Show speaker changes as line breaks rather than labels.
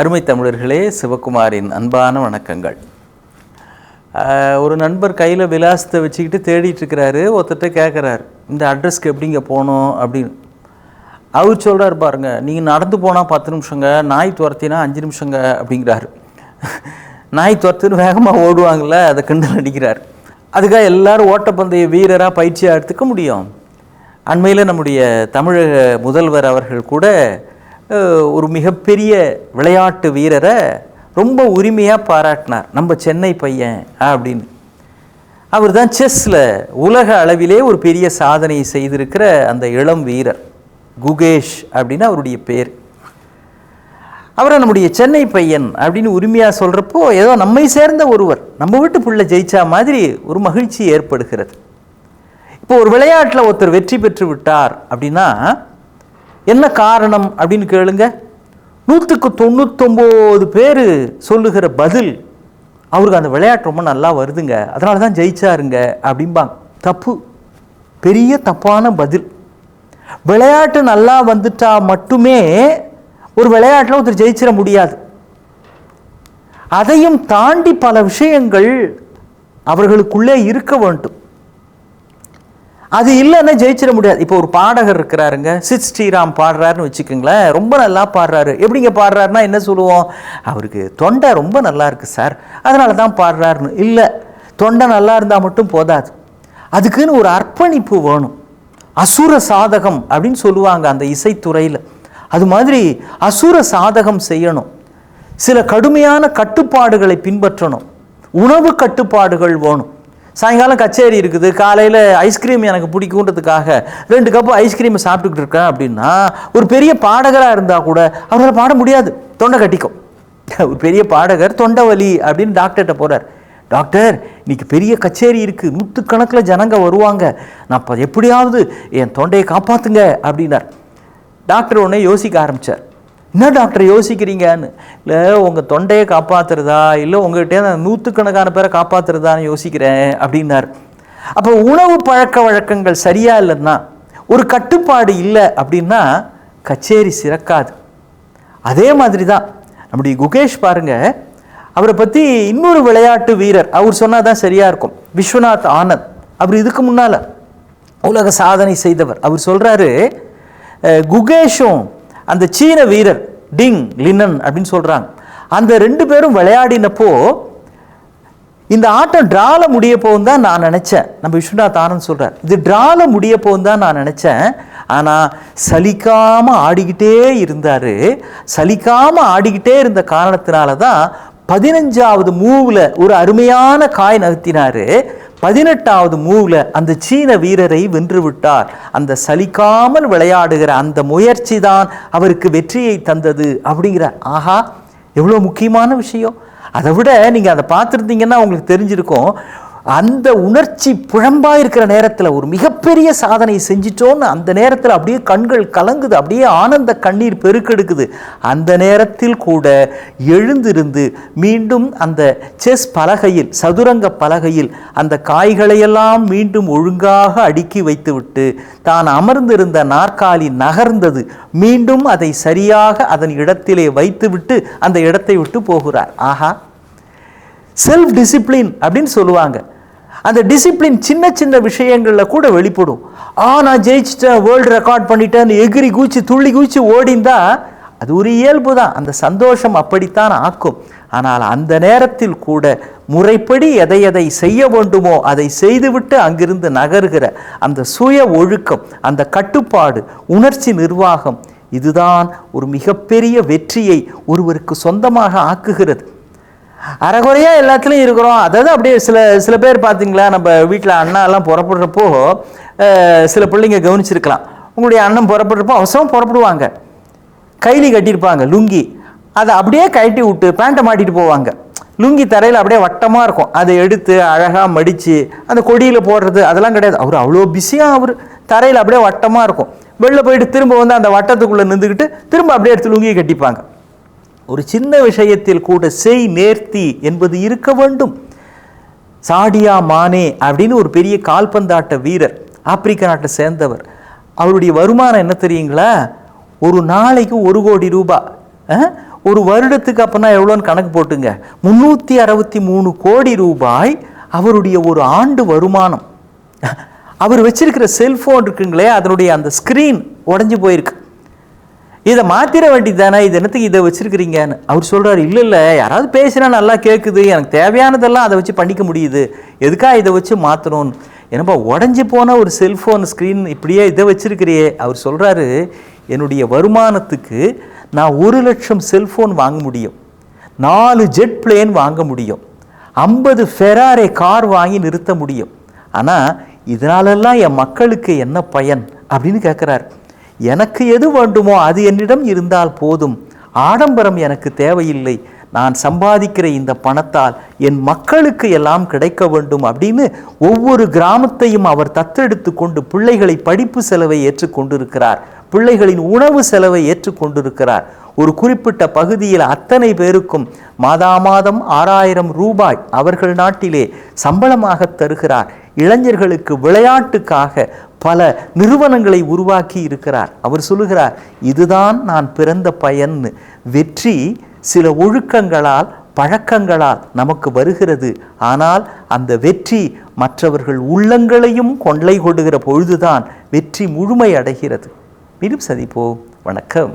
அருமை தமிழர்களே சிவகுமாரின் அன்பான வணக்கங்கள். ஒரு நண்பர் கையில் விலாசத்தை வச்சுக்கிட்டு தேடிட்டு இருக்கிறாரு. ஒருத்தர்கிட்ட கேட்குறாரு இந்த அட்ரஸ்க்கு எப்படிங்க போகணும்? அப்படின்னு. அவர் சொல்கிறார் பாருங்க நீங்கள் நடந்து போனால் பத்து நிமிஷங்க நாய் துரத்தினா அஞ்சு நிமிஷங்க அப்படிங்கிறாரு. நாய் துரத்துன்னு வேகமாக ஓடுவாங்கள்ல அதை கிண்டல் அடிக்கிறார். அதுக்காக எல்லாரும் ஓட்டப்பந்தய வீரராக பயிற்சியாக எடுத்துக்க முடியும். அண்மையில் நம்முடைய தமிழக முதல்வர் அவர்கள் கூட ஒரு மிகப்பெரிய விளையாட்டு வீரரை ரொம்ப உரிமையாக பாராட்டினார். நம்ம சென்னை பையன் அப்படின்னு. அவர் தான் செஸ்ஸில் உலக அளவிலே ஒரு பெரிய சாதனையை செய்திருக்கிற அந்த இளம் வீரர். குகேஷ் அப்படின்னு அவருடைய பேர். அவரை நம்முடைய சென்னை பையன் அப்படின்னு உரிமையாக சொல்கிறப்போ ஏதோ நம்மை சேர்ந்த ஒருவர் நம்ம வீட்டு பிள்ளை ஜெயிச்சா மாதிரி ஒரு மகிழ்ச்சி ஏற்படுகிறது. இப்போ ஒரு விளையாட்டில் ஒருத்தர் வெற்றி பெற்று விட்டார் அப்படின்னா என்ன காரணம் அப்படின்னு கேளுங்க. நூற்றுக்கு தொண்ணூத்தொம்போது பேர் சொல்லுகிற பதில் அவருக்கு அந்த விளையாட்டு ரொம்ப நல்லா வருதுங்க. அதனால தான் ஜெயிச்சாருங்க அப்படிம்பாங்க. தப்பு. பெரிய தப்பான பதில். விளையாட்டு நல்லா வந்துட்டா மட்டுமே ஒரு விளையாட்டில் ஒருத்தர் ஜெயிச்சிட முடியாது. அதையும் தாண்டி பல விஷயங்கள் அவர்களுக்குள்ளே இருக்க வேண்டும். அது இல்லைன்னா ஜெயிச்சிட முடியாது. இப்போ ஒரு பாடகர் இருக்கிறாருங்க சித் ஸ்ரீராம் பாடுறாருன்னு வச்சுக்கோங்களேன் ரொம்ப நல்லா பாடுறாரு. எப்படிங்க பாடுறாருன்னா என்ன சொல்லுவோம்? அவருக்கு தொண்டை ரொம்ப நல்லா இருக்குது சார். அதனால தான் பாடுறாருன்னு. இல்லை தொண்டை நல்லா இருந்தால் மட்டும் போதாது. அதுக்குன்னு ஒரு அர்ப்பணிப்பு வேணும். அசுர சாதகம் அப்படின்னு சொல்லுவாங்க அந்த இசைத்துறையில். அது மாதிரி அசுர சாதகம் செய்யணும். சில கடுமையான கட்டுப்பாடுகளை பின்பற்றணும். உணவு கட்டுப்பாடுகள் வேணும். சாயங்காலம் கச்சேரி இருக்குது. காலையில் ஐஸ்கிரீம் எனக்கு பிடிக்குன்றதுக்காக ரெண்டு கப்பு ஐஸ்கிரீமை சாப்பிட்டுக்கிட்டு இருக்கேன் அப்படின்னா ஒரு பெரிய பாடகராக இருந்தால் கூட அவரால் பாட முடியாது. தொண்டை கட்டிக்கும். ஒரு பெரிய பாடகர் தொண்டை வலி அப்படின்னு டாக்டர்கிட்ட போகிறார் டாக்டர் இன்னைக்கு பெரிய கச்சேரி இருக்குது நூற்றுக்கணக்கில் ஜனங்க வருவாங்க. நான் இப்போ எப்படியாவது என் தொண்டையை காப்பாற்றுங்க அப்படின்னார். டாக்டர் உடனே யோசிக்க ஆரம்பித்தார் என்ன டாக்டர் யோசிக்கிறீங்கன்னு? இல்லை உங்கள் தொண்டையை காப்பாற்றுறதா இல்லை உங்கள்கிட்ட நான் நூற்றுக்கணக்கான பேரை காப்பாற்றுறதான்னு யோசிக்கிறேன் அப்படின்னார். அப்போ உணவு பழக்க வழக்கங்கள் சரியாக இல்லைன்னா ஒரு கட்டுப்பாடு இல்லை அப்படின்னா கச்சேரி சிறக்காது. அதே மாதிரி தான் நம்முடைய குகேஷ் பாருங்கள் அவரை பற்றி இன்னொரு விளையாட்டு வீரர் அவர் சொன்னால் தான் சரியாக இருக்கும். விஸ்வநாத் ஆனந்த். அவர் இதுக்கு முன்னால் உலக சாதனை செய்தவர். அவர் சொல்கிறாரு குகேஷும் அந்த சீன வீரர் டிங் லினன் அப்படின்னு சொல்கிறாங்க அந்த ரெண்டு பேரும் விளையாடினப்போ இந்த ஆட்டம் ட்ரால முடிய போகும் தான் நான் நினச்சேன். நம்ம விஸ்வநாத் ஆனந்த் சொல்கிறார் இது ட்ரால முடிய போகும் தான் நான் நினச்சேன். ஆனால் சலிக்காமல் ஆடிக்கிட்டே இருந்தார். சலிக்காமல் ஆடிக்கிட்டே இருந்த காரணத்தினால தான் பதினஞ்சாவது மூவில் ஒரு அருமையான காய் நகர்த்தினார். பதினெட்டாவது மூவில் அந்த சீன வீரரை வென்று விட்டார். அந்த சலிக்காமல் விளையாடுகிற அந்த முயற்சி தான் அவருக்கு வெற்றியை தந்தது அப்படிங்கிற ஆஹா எவ்வளோ முக்கியமான விஷயம். அதை விட நீங்கள் அதை பார்த்துருந்தீங்கன்னா உங்களுக்கு தெரிஞ்சிருக்கும். அந்த உணர்ச்சி புழம்பாக இருக்கிற நேரத்தில் ஒரு மிகப்பெரிய சாதனை செஞ்சிட்டோன்னு அந்த நேரத்தில் அப்படியே கண்கள் கலங்குது அப்படியே ஆனந்த கண்ணீர் பெருக்கெடுக்குது. அந்த நேரத்தில் கூட எழுந்திருந்து மீண்டும் அந்த செஸ் பலகையில் சதுரங்க பலகையில் அந்த காய்களையெல்லாம் மீண்டும் ஒழுங்காக அடுக்கி வைத்துவிட்டு தான் அமர்ந்திருந்த நாற்காலி நகர்ந்தது. மீண்டும் அதை சரியாக அதன் இடத்திலே வைத்துவிட்டு அந்த இடத்தை விட்டு போகிறார். ஆஹா. செல்ஃப் டிசிப்ளின் அப்படின்னு சொல்லுவாங்க. அந்த டிசிப்ளின் சின்ன சின்ன விஷயங்களில் கூட வெளிப்படும். ஆ நான் ஜெயிச்சிட்டேன் வேர்ல்டு ரெக்கார்ட் பண்ணிட்டேன் எகிரி குச்சி துள்ளி குச்சி ஓடிந்தா அது ஒரு இயல்பு தான் அந்த சந்தோஷம் அப்படித்தான் ஆக்கும். ஆனால் அந்த நேரத்தில் கூட முறைப்படி எதை எதை செய்ய வேண்டுமோ அதை செய்துவிட்டு அங்கிருந்து நகருகிற அந்த சுய ஒழுக்கம் அந்த கட்டுப்பாடு உணர்ச்சி நிர்வாகம் இதுதான் ஒரு மிகப்பெரிய வெற்றியை ஒருவருக்கு சொந்தமாக ஆக்குகிறது. அறகுறையா எல்லாத்துலேயும் இருக்கிறோம். அதாவது அப்படியே சில சில பேர் பார்த்தீங்களா நம்ம வீட்டில் அண்ணாலாம் புறப்படுறப்போ சில பிள்ளைங்க கவனிச்சிருக்கலாம். உங்களுடைய அண்ணன் புறப்படுறப்போ அவசரம் புறப்படுவாங்க. கைலி கட்டியிருப்பாங்க லுங்கி. அதை அப்படியே கழட்டி விட்டு பேண்ட்டை மாட்டிட்டு போவாங்க. லுங்கி தரையில் அப்படியே வட்டமாக இருக்கும். அதை எடுத்து அழகாக மடித்து அந்த கொடியில் போடுறது அதெல்லாம் கிடையாது. அவர் அவ்வளோ பிஸியாக அவர். தரையில் அப்படியே வட்டமாக இருக்கும். வெளில போயிட்டு திரும்ப வந்து அந்த வட்டத்துக்குள்ளே நின்றுக்கிட்டு திரும்ப அப்படியே எடுத்து லுங்கியை கட்டிப்பாங்க. ஒரு சின்ன விஷயத்தில் கூட செய் நேர்த்தி என்பது இருக்க வேண்டும். சாடியா மானே அப்படின்னு ஒரு பெரிய கால்பந்தாட்ட வீரர் ஆப்பிரிக்க நாட்டை சேர்ந்தவர். அவருடைய வருமானம் என்ன தெரியுங்களா? ஒரு நாளைக்கு ஒரு கோடி ரூபாய் ஒரு வருடத்துக்கு அப்போனா எவ்வளோன்னு கணக்கு போட்டுங்க. முந்நூற்றி அறுபத்தி மூணு கோடி ரூபாய் அவருடைய ஒரு ஆண்டு வருமானம். அவர் வச்சிருக்கிற செல்ஃபோன் இருக்குங்களே அதனுடைய அந்த ஸ்க்ரீன் உடஞ்சி போயிருக்கு. இதை மாத்திர வேண்டியது தானே இது என்னத்துக்கு இதை வச்சிருக்கிறீங்கன்னு. அவர் சொல்கிறார் இல்லை இல்லை யாராவது பேசினா நல்லா கேட்குது எனக்கு தேவையானதெல்லாம் அதை வச்சு பண்ணிக்க முடியுது. எதுக்காக இதை வச்சு மாற்றணும்னு என்னப்பா உடஞ்சி போன ஒரு செல்ஃபோன் ஸ்க்ரீன் இப்படியே இதை வச்சிருக்கிறியே. அவர் சொல்கிறாரு என்னுடைய வருமானத்துக்கு நான் ஒரு லட்சம் செல்ஃபோன் வாங்க முடியும். நாலு ஜெட் பிளேன் வாங்க முடியும். ஐம்பது ஃபெராரே கார் வாங்கி நிறுத்த முடியும். ஆனால் இதனாலெல்லாம் என் மக்களுக்கு என்ன பயன்? அப்படின்னு கேட்குறாரு எனக்கு எது வேண்டுமோ அது என்னிடம் இருந்தால் போதும். ஆடம்பரம் எனக்கு தேவையில்லை. நான் சம்பாதிக்கிற இந்த பணத்தால் என் மக்களுக்கு எல்லாம் கிடைக்க வேண்டும் அப்படின்னு ஒவ்வொரு கிராமத்தையும் அவர் தத்தெடுத்து கொண்டு பிள்ளைகளை படிப்பு செலவை ஏற்றுக்கொண்டிருக்கிறார் பிள்ளைகளின் உணவு செலவை ஏற்றுக்கொண்டிருக்கிறார் ஒரு குறிப்பிட்ட பகுதியில் அத்தனை பேருக்கும் மாதா மாதம் ஆறாயிரம் ரூபாய் அவர்கள் நாட்டிலே சம்பளமாக தருகிறார். இளைஞர்களுக்கு விளையாட்டுக்காக பல நிறுவனங்களை உருவாக்கி இருக்கிறார். அவர் சொல்லுகிறார் இதுதான் நான் பிறந்த பயன்னு. வெற்றி சில ஒழுக்கங்களால் பழக்கங்களால் நமக்கு வருகிறது. ஆனால் அந்த வெற்றி மற்றவர்கள் உள்ளங்களையும் கொள்ளை கொடுகிற பொழுதுதான் வெற்றி முழுமை அடைகிறது. மீண்டும் சதிப்போ வணக்கம்.